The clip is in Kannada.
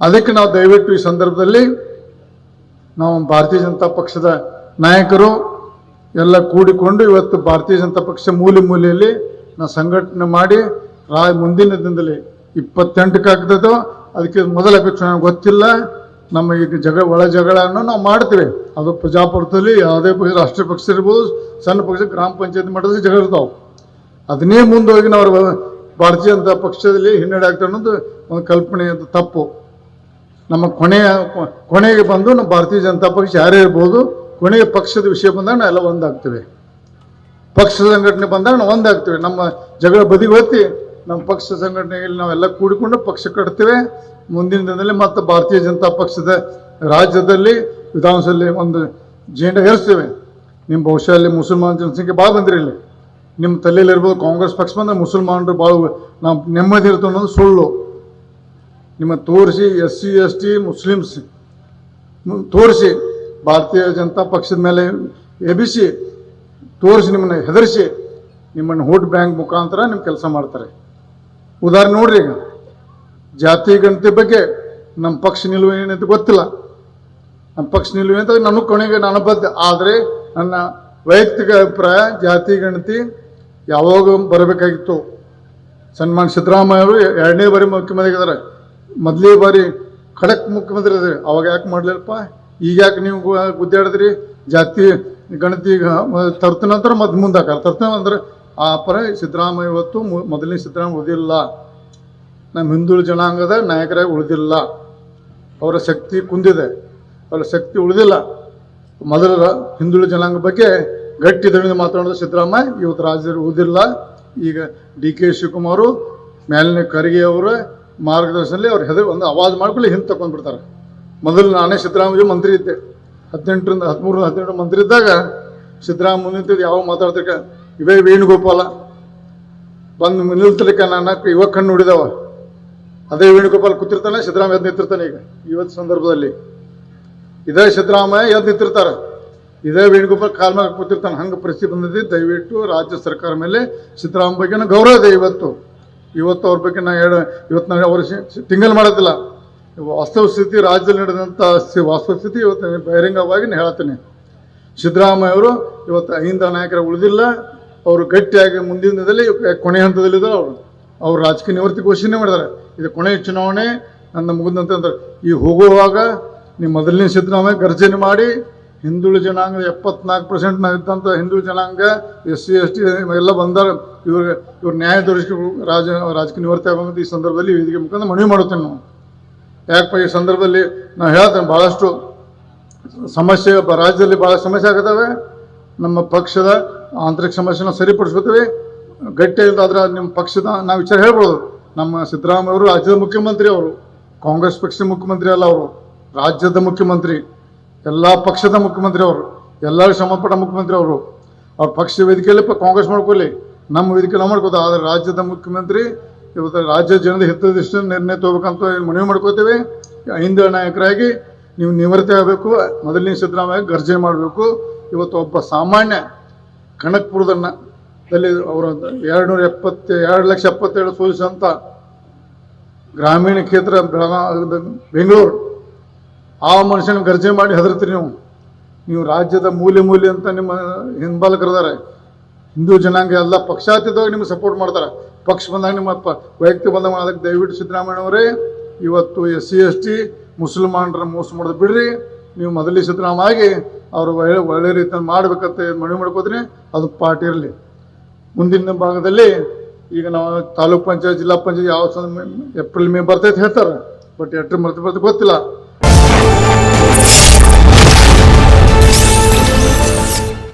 ಅದಕ್ಕೆ ನಾವು ದಯವಿಟ್ಟು ಈ ಸಂದರ್ಭದಲ್ಲಿ ನಾವು ಭಾರತೀಯ ಜನತಾ ಪಕ್ಷದ ನಾಯಕರು ಎಲ್ಲ ಕೂಡಿಕೊಂಡು ಇವತ್ತು ಭಾರತೀಯ ಜನತಾ ಪಕ್ಷ ಮೂಲೆ ಮೂಲೆಯಲ್ಲಿ ನಾವು ಸಂಘಟನೆ ಮಾಡಿ ರಾ, ಮುಂದಿನ ದಿನದಲ್ಲಿ ಇಪ್ಪತ್ತೆಂಟಕ್ಕೆ ಆಗ್ತದೋ ಅದಕ್ಕೆ ಮೊದಲ ಚುನಾವಣೆ ಗೊತ್ತಿಲ್ಲ. ನಮ್ಮ ಈಗ ಜಗ, ಒಳ ಜಗಳನ್ನು ನಾವು ಮಾಡ್ತೀವಿ. ಅದು ಪ್ರಜಾಪ್ರಭುತ್ವದಲ್ಲಿ ಯಾವುದೇ ಪಕ್ಷ, ರಾಷ್ಟ್ರೀಯ ಪಕ್ಷ ಇರ್ಬೋದು, ಸಣ್ಣ ಪಕ್ಷ, ಗ್ರಾಮ ಪಂಚಾಯತ್ ಮಟ್ಟದಲ್ಲಿ ಜಗಳ ಇರ್ತಾವೆ. ಅದನ್ನೇ ಹೋಗಿ ನಾವು ಭಾರತೀಯ ಜನತಾ ಪಕ್ಷದಲ್ಲಿ ಹಿನ್ನಡೆ ಆಗ್ತದೆ ಅನ್ನೋದು ಒಂದು ಕಲ್ಪನೆ ಅಂತ ತಪ್ಪು. ನಮ್ಮ ಕೊನೆಯ ಕೊನೆಗೆ ಬಂದು ನಮ್ಮ ಭಾರತೀಯ ಜನತಾ ಪಕ್ಷ ಯಾರೇ ಇರ್ಬೋದು, ಕೊನೆಗೆ ಪಕ್ಷದ ವಿಷಯ ಬಂದಾಗ ನಾವೆಲ್ಲ ಒಂದಾಗ್ತೇವೆ. ಪಕ್ಷ ಸಂಘಟನೆ ಬಂದಾಗ ನಾವು ಒಂದಾಗ್ತೇವೆ. ನಮ್ಮ ಜಗಳ ಬದಿಗೊತ್ತಿ ನಮ್ಮ ಪಕ್ಷ ಸಂಘಟನೆಯಲ್ಲಿ ನಾವೆಲ್ಲ ಕೂಡಿಕೊಂಡು ಪಕ್ಷ ಕಟ್ತೇವೆ. ಮುಂದಿನ ದಿನದಲ್ಲಿ ಮತ್ತೆ ಭಾರತೀಯ ಜನತಾ ಪಕ್ಷದ ರಾಜ್ಯದಲ್ಲಿ ವಿಧಾನಸಭೆಯಲ್ಲಿ ಒಂದು ಜೇಂಡ ಹೇರಿಸ್ತೇವೆ ನಿಮ್ಮ ಬಹುಶಃ ಅಲ್ಲಿ ಮುಸಲ್ಮಾನ್ ಜನಸಂಖ್ಯೆ ಭಾಳ ಬಂದಿರಿ ಇಲ್ಲಿ. ನಿಮ್ಮ ತಲೆಯಲ್ಲಿರ್ಬೋದು ಕಾಂಗ್ರೆಸ್ ಪಕ್ಷ ಬಂದ್ರೆ ಮುಸಲ್ಮಾನರು ಭಾಳ ನಾವು ನೆಮ್ಮದಿ ಇರ್ತವೆ ಅನ್ನೋದು ಸುಳ್ಳು. ನಿಮ್ಮ ತೋರಿಸಿ S C, S T, Muslims ತೋರಿಸಿ ಭಾರತೀಯ ಜನತಾ ಪಕ್ಷದ ಮೇಲೆ ಎಬಿಸಿ ತೋರಿಸಿ ನಿಮ್ಮನ್ನು ಹೆದರಿಸಿ ನಿಮ್ಮನ್ನು ವೋಟ್ ಬ್ಯಾಂಕ್ ಮುಖಾಂತರ ನಿಮ್ಮ ಕೆಲಸ ಮಾಡ್ತಾರೆ. ಉದಾಹರಣೆ ನೋಡ್ರಿ ಈಗ, ಜಾತಿ ಗಣತಿ ಬಗ್ಗೆ ನಮ್ಮ ಪಕ್ಷ ನಿಲುವು ಏನಂತ ಗೊತ್ತಿಲ್ಲ. ನಮ್ಮ ಪಕ್ಷ ನಿಲುವು ಅಂತ ನನಗೆ ಕೊನೆಗೆ ನಾನು ಬದ್ಧ ಆದರೆ ನನ್ನ ವೈಯಕ್ತಿಕ ಅಭಿಪ್ರಾಯ, ಜಾತಿ ಗಣತಿ ಯಾವಾಗ ಬರಬೇಕಾಗಿತ್ತು? ಸನ್ಮಾನ್ ಸಿದ್ದರಾಮಯ್ಯ ಅವರು ಎರಡನೇ ಬಾರಿ ಮುಖ್ಯಮಂತ್ರಿ ಆಗಿದ್ದಾರೆ. ಮೊದಲೇ ಬಾರಿ ಖಡಕ್ ಮುಖ್ಯಮಂತ್ರಿ ಅದ್ರಿ. ಅವಾಗ ಯಾಕೆ ಮಾಡಲಿಲ್ಲಪ್ಪ? ಈಗ ಯಾಕೆ ನೀವು ಗುದ್ದಾಡಿದ್ರಿ? ಜಾತಿ, ಗಣತಿ ತರ್ತ ನಂತರ ಮತ್ತೆ ಮುಂದೆ ತರ್ತನ ತರ್ತ ಅಂದ್ರೆ ಆ ಪರ ಸಿದ್ದರಾಮಯ್ಯ ಇವತ್ತು ಮೊದಲನೇ ಸಿದ್ದರಾಮಯ್ಯ ಉಳಿದಿಲ್ಲ. ನಮ್ಮ ಹಿಂದುಳಿದ ಜನಾಂಗದ ನಾಯಕರಾಗಿ ಉಳಿದಿಲ್ಲ. ಅವರ ಶಕ್ತಿ ಕುಂದಿದೆ. ಅವರ ಶಕ್ತಿ ಉಳಿದಿಲ್ಲ. ಮೊದಲ ಹಿಂದುಳಿದ ಜನಾಂಗ ಬಗ್ಗೆ ಗಟ್ಟಿ ದಣಿದು ಮಾತಾಡೋದು ಸಿದ್ದರಾಮಯ್ಯ. ಇವತ್ತು ರಾಜ್ಯದಲ್ಲಿ ಉಳಿದಿಲ್ಲ. ಈಗ ಡಿ ಕೆ ಶಿವಕುಮಾರು ಮೇಲಿನ ಖರ್ಗೆ ಅವರ ಮಾರ್ಗದರ್ಶನದಲ್ಲಿ ಅವ್ರು ಹೆದರಿ ಒಂದು ಆವಾಜ್ ಮಾಡ್ಕೊಳ್ಳಿ ಹಿಂದೆ ತಗೊಂಡ್ಬಿಡ್ತಾರೆ ಮೊದಲು ನಾನೇ ಸಿದ್ದರಾಮಯ್ಯ ಮಂತ್ರಿ ಇದ್ದೆ. ಹದಿನೆಂಟರಿಂದ ಹದಿಮೂರರಿಂದ ಹದಿನೆಂಟು ಮಂತ್ರಿ ಇದ್ದಾಗ ಸಿದ್ದರಾಮಯ್ಯ ನಿಂತಿದ್ದು ಯಾವ ಮಾತಾಡ್ತಿರ್ಕ, ಇವೇ ವೇಣುಗೋಪಾಲ. ಬಂದು ನಿಲ್ತಲಿಕ್ಕೆ ನಾಲ್ಕು ಇವಾಗ ಕಣ್ಣು ನೋಡಿದವ. ಅದೇ ವೇಣುಗೋಪಾಲ್ ಕೂತಿರ್ತಾನೆ, ಸಿದ್ದರಾಮಯ್ಯ ಎದ್ದು ನಿಂತಿರ್ತಾನೆ ಈಗ, ಇವತ್ತು ಸಂದರ್ಭದಲ್ಲಿ. ಇದೇ ಸಿದ್ದರಾಮಯ್ಯ ಎದ್ದು ನಿಂತಿರ್ತಾರೆ ಇದೇ ವೇಣುಗೋಪಾಲ್ ಕಾಲ್ ಮ್ಯಾಗ ಕೂತಿರ್ತಾನೆ, ಹಂಗೆ ಪರಿಸ್ಥಿತಿ ಬಂದಿದೆ. ದಯವಿಟ್ಟು ರಾಜ್ಯ ಸರ್ಕಾರ ಮೇಲೆ ಸಿದ್ದರಾಮ ಬಗ್ಗೆ ಗೌರವ ಇದೆ ಇವತ್ತು. ಇವತ್ತು ಅವ್ರ ಬಗ್ಗೆ ನಾ ಹೇಳ ಇವತ್ತು ನಾನು ಅವ್ರ ತಿಂಗಲ್ ಮಾಡೋದಿಲ್ಲ. ವಾಸ್ತವ ಸ್ಥಿತಿ ರಾಜ್ಯದಲ್ಲಿ ನಡೆದಂಥ ವಾಸ್ತವ ಸ್ಥಿತಿ ಇವತ್ತು ಬಹಿರಂಗವಾಗಿ ಹೇಳ್ತೀನಿ ಸಿದ್ದರಾಮಯ್ಯ ಅವರು ಇವತ್ತು ಅಹಿಂದ ನಾಯಕರ ಉಳಿದಿಲ್ಲ. ಅವರು ಗಟ್ಟಿಯಾಗಿ ಮುಂದಿನ ದಿನದಲ್ಲಿ ಕೊನೆ ಹಂತದಲ್ಲಿದ್ದಾರೆ ಅವರು? ಅವರು ರಾಜಕೀಯ ನಿವೃತ್ತಿ ಘೋಷಣೆ ಮಾಡಿದ್ದಾರೆ. ಇದು ಕೊನೆಯ ಚುನಾವಣೆ. ನನ್ನ ಮುಗಿದಂತಂದ್ರೆ ಈ ಹೋಗುವಾಗ ನೀವು ಮೊದಲನೇ ಸಿದ್ದರಾಮಯ್ಯ ಗರ್ಜನೆ ಮಾಡಿ ಹಿಂದುಳಿದ ಜನಾಂಗದ ಎಪ್ಪತ್ನಾಲ್ಕು ಪರ್ಸೆಂಟ್ ಇದ್ದಂಥ ಹಿಂದುಳಿದ ಜನಾಂಗ, ಎಸ್ ಸಿ, ಎಸ್ ಟಿ ಎಲ್ಲ ಬಂದಾರ. ಇವ್ರ ಇವ್ರ ನ್ಯಾಯ ದೊರಕಿಸಿ ರಾಜ, ರಾಜಕೀಯ ನಿವೃತ್ತಿ ಆಗುವಂಥ ಈ ಸಂದರ್ಭದಲ್ಲಿ ವೇದಿಕೆ ಮುಖಾಂತರ ಮನವಿ ಮಾಡುತ್ತೇನೆ ನಾವು ಯಾಕಪ್ಪ ಈ ಸಂದರ್ಭದಲ್ಲಿ ನಾವು ಹೇಳ್ತೇನೆ ಭಾಳಷ್ಟು ಸಮಸ್ಯೆ ರಾಜ್ಯದಲ್ಲಿ ಭಾಳ ಸಮಸ್ಯೆ ಆಗತ್ತವೆ. ನಮ್ಮ ಪಕ್ಷದ ಆಂತರಿಕ ಸಮಸ್ಯೆನ ಸರಿಪಡಿಸ್ಕೊತೀವಿ. ಗಟ್ಟಿ ಇಲ್ದಾದ್ರೆ ನಿಮ್ಮ ಪಕ್ಷದ, ನಾವು ವಿಚಾರ ಹೇಳ್ಬೋದು. ನಮ್ಮ ಸಿದ್ದರಾಮಯ್ಯ ಅವರು ರಾಜ್ಯದ ಮುಖ್ಯಮಂತ್ರಿ ಅವರು, ಕಾಂಗ್ರೆಸ್ ಪಕ್ಷದ ಮುಖ್ಯಮಂತ್ರಿ ಅಲ್ಲ ಅವರು, ರಾಜ್ಯದ ಮುಖ್ಯಮಂತ್ರಿ. ಎಲ್ಲ ಪಕ್ಷದ ಮುಖ್ಯಮಂತ್ರಿ ಅವರು, ಎಲ್ಲರೂ ಸಂಬಂಧಪಟ್ಟ ಮುಖ್ಯಮಂತ್ರಿ ಅವರು. ಅವ್ರ ಪಕ್ಷ ವೇದಿಕೆಯಲ್ಲಿ ಕಾಂಗ್ರೆಸ್ ಮಾಡ್ಕೊಳ್ಳಿ. ನಮ್ಮ ವೇದಿಕೆ ನಾವು ಮಾಡ್ಕೋತ ಆದರೆ ರಾಜ್ಯದ ಮುಖ್ಯಮಂತ್ರಿ, ಇವತ್ತು ರಾಜ್ಯ ಜನದ ಹಿತದೃಷ್ಟಿ ನಿರ್ಣಯ ತಗೋಬೇಕಂತ ಮನವಿ ಮಾಡ್ಕೋತೇವೆ ಹಿಂದೆ ನಾಯಕರಾಗಿ ನೀವು ನಿವೃತ್ತಿ ಆಗಬೇಕು. ಮೊದಲನೇ ಸಿದ್ದರಾಮಯ್ಯ ಗರ್ಜನೆ ಮಾಡಬೇಕು. ಇವತ್ತು ಒಬ್ಬ ಸಾಮಾನ್ಯ ಕನಕ್ಪುರದನ್ನ ಅಲ್ಲಿ ಅವರ ಎರಡು ನೂರ ಎಪ್ಪತ್ತ, ಎರಡು ಲಕ್ಷ ಎಪ್ಪತ್ತೇಳು ಸೋಲಿಸಿದಂಥ ಗ್ರಾಮೀಣ ಕ್ಷೇತ್ರ ಬೆಳಗಾವಿ, ಬೆಂಗಳೂರು. ಆ ಮನುಷ್ಯನ ಗರ್ಜೆ ಮಾಡಿ ಹೆದರ್ತೀರಿ ನೀವು? ನೀವು ರಾಜ್ಯದ ಮೂಲೆ ಮೂಲೆ ಅಂತ ನಿಮ್ಮ ಹಿಂಬಾಲಕರಿದ್ದಾರೆ. ಹಿಂದೂ ಜನಾಂಗ ಎಲ್ಲ ಪಕ್ಷಾತೀತವಾಗಿ ನಿಮ್ಗೆ ಸಪೋರ್ಟ್ ಮಾಡ್ತಾರೆ. ಪಕ್ಷ ಬಂದಾಗ ನಿಮ್ಮ ವೈಯಕ್ತಿಕ ಬಂದಾಗ ಅದಕ್ಕೆ ದಯವಿಟ್ಟು ಸಿದ್ದರಾಮಯ್ಯನವರೇ ಇವತ್ತು ಎಸ್ ಸಿ ಎಸ್ ಟಿ ಮುಸಲ್ಮಾನರ ಮೋಸ ಮಾಡೋದು ಬಿಡ್ರಿ. ನೀವು ಮೊದಲೇ ಸಿದ್ದರಾಮ ಆಗಿ ಅವರು ಒಳ್ಳೆ ಒಳ್ಳೆ ರೀತಿಯಲ್ಲಿ ಮಾಡ್ಬೇಕಂತ ಮನವಿ ಮಾಡ್ಕೋತೀನಿ ಅದು ಪಾರ್ಟಿ ಇರಲಿ. ಮುಂದಿನ ಭಾಗದಲ್ಲಿ ಈಗ ನಾವು ತಾಲೂಕ್ ಪಂಚಾಯತ್, ಜಿಲ್ಲಾ ಪಂಚಾಯತ್ ಯಾವ ಏಪ್ರಿಲ್ ಮೇ ಬರ್ತೈತೆ ಹೇಳ್ತಾರೆ. ಬಟ್ ಎಟ್ರಿ ಮರ್ತು ಬರ್ತು ಗೊತ್ತಿಲ್ಲ. Let's go.